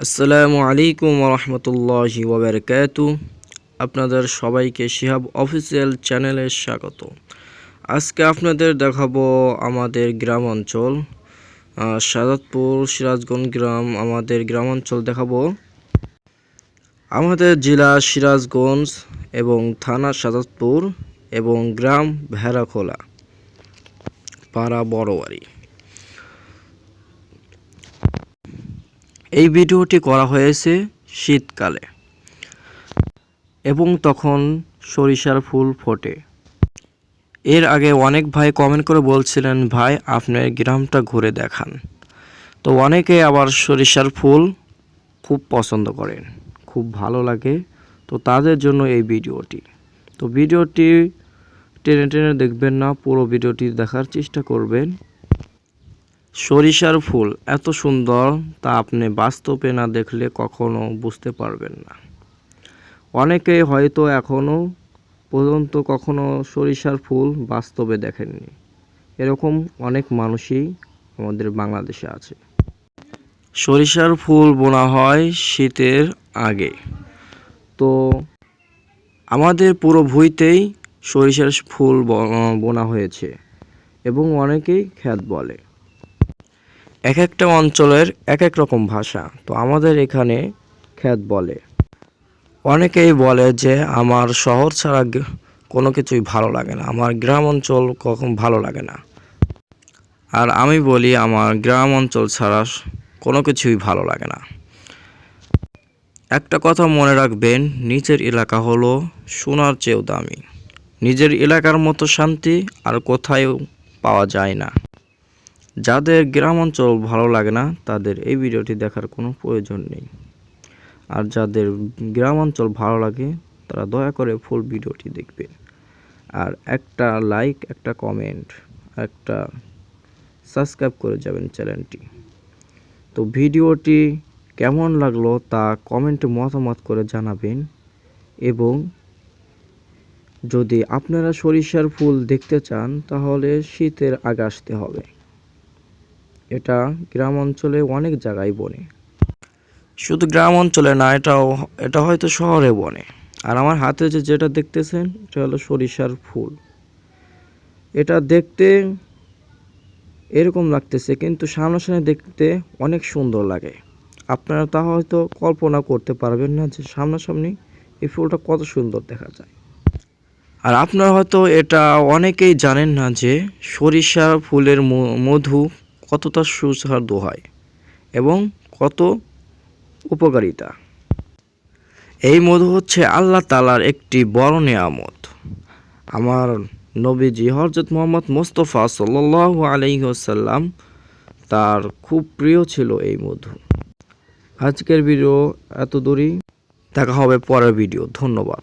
আসসালামু আলাইকুম রহমতুল্লাহি ওবরকাতু আপনাদের সবাইকে শিহাব অফিসিয়াল চ্যানেলে স্বাগত। আজকে আপনাদের দেখাবো আমাদের গ্রাম অঞ্চল সাদাতপুর সিরাজগঞ্জ গ্রাম আমাদের গ্রাম অঞ্চল দেখাবো। আমাদের জেলা সিরাজগঞ্জ এবং থানা সাদাতপুর এবং গ্রাম ভেড়াখোলা, পাড়া বড়বাড়ি এই ভিডিওটি করা হয়েছে শীতকালে এবং তখন সরিষার ফুল ফোটে। এর আগে অনেক ভাই কমেন্ট করে বলছিলেন, ভাই আপনার গ্রামটা ঘুরে দেখান। তো অনেকে আবার সরিষার ফুল খুব পছন্দ করেন, খুব ভালো লাগে। তো তাদের জন্য এই ভিডিওটি। তো ভিডিওটি টেনে টেনে দেখবেন না, পুরো ভিডিওটি দেখার চেষ্টা করবেন। সরিষার ফুল এত সুন্দর তা আপনি বাস্তবে না দেখলে কখনো বুঝতে পারবেন না। অনেকে হয়তো এখনও পর্যন্ত কখনো সরিষার ফুল বাস্তবে দেখেননি। এরকম অনেক মানুষই আমাদের বাংলাদেশে আছে। সরিষার ফুল বোনা হয় শীতের আগে। তো আমাদের পুরো ভুঁইতেই সরিষার ফুল বোনা হয়েছে এবং অনেকেই খ্যাত বলে। এক একটা অঞ্চলের এক এক রকম ভাষা। তো আমাদের এখানে খ্যাত বলে। অনেকেই বলে যে, আমার শহর ছাড়া কোনো কিছুই ভালো লাগে না। আমার গ্রাম অঞ্চল কখন ভালো লাগে না। আর আমি বলি, আমার গ্রাম অঞ্চল ছাড়া কোনো কিছুই ভালো লাগে না। একটা কথা মনে রাখবেন নিজের এলাকা হলো সোনার চেয়েও দামি। নিজের এলাকার মতো শান্তি আর কোথাও পাওয়া যায় না। যাদের গ্রাম অঞ্চল ভালো লাগে না, তাদের এই ভিডিওটি দেখার কোনো প্রয়োজন নেই। আর যাদের গ্রাম অঞ্চল ভালো লাগে, তারা দয়া করে ফুল ভিডিওটি দেখবে আর একটা লাইক, একটা কমেন্ট, একটা সাবস্ক্রাইব করে যাবেন চ্যানেলটি। তো ভিডিওটি কেমন লাগল তা কমেন্টে মতামত করে জানাবেন এবং যদি আপনারা সরিষার ফুল দেখতে চান, তাহলে শীতের আগে আসতে হবে। এটা গ্রাম অঞ্চলে অনেক জায়গায় বনে। শুধু গ্রাম অঞ্চলে না, এটাও, এটা হয়তো শহরে বনে। আর আমার হাতে যে যেটা দেখতেছেন, এটা হলো সরিষার ফুল। এটা দেখতে এরকম লাগতেছে, কিন্তু সামনাসামনি দেখতে অনেক সুন্দর লাগে। আপনারা তা হয়তো কল্পনা করতে পারবেন না যে সামনাসামনি এই ফুলটা কত সুন্দর দেখা যায়। আর আপনারা হয়তো এটা অনেকেই জানেন না যে সরিষা ফুলের মধু কতটা সুস্বাদু হয় এবং কত উপকারিতা। এই মধু হচ্ছে আল্লাহ তালার একটি বড় নিয়ামত। আমার নবীজি হরজত মোহাম্মদ মোস্তফা সাল্লাহ আলহিহসাল্লাম তার খুব প্রিয় ছিল এই মধু। আজকের ভিডিও এত দূরই। দেখা হবে পরের ভিডিও। ধন্যবাদ।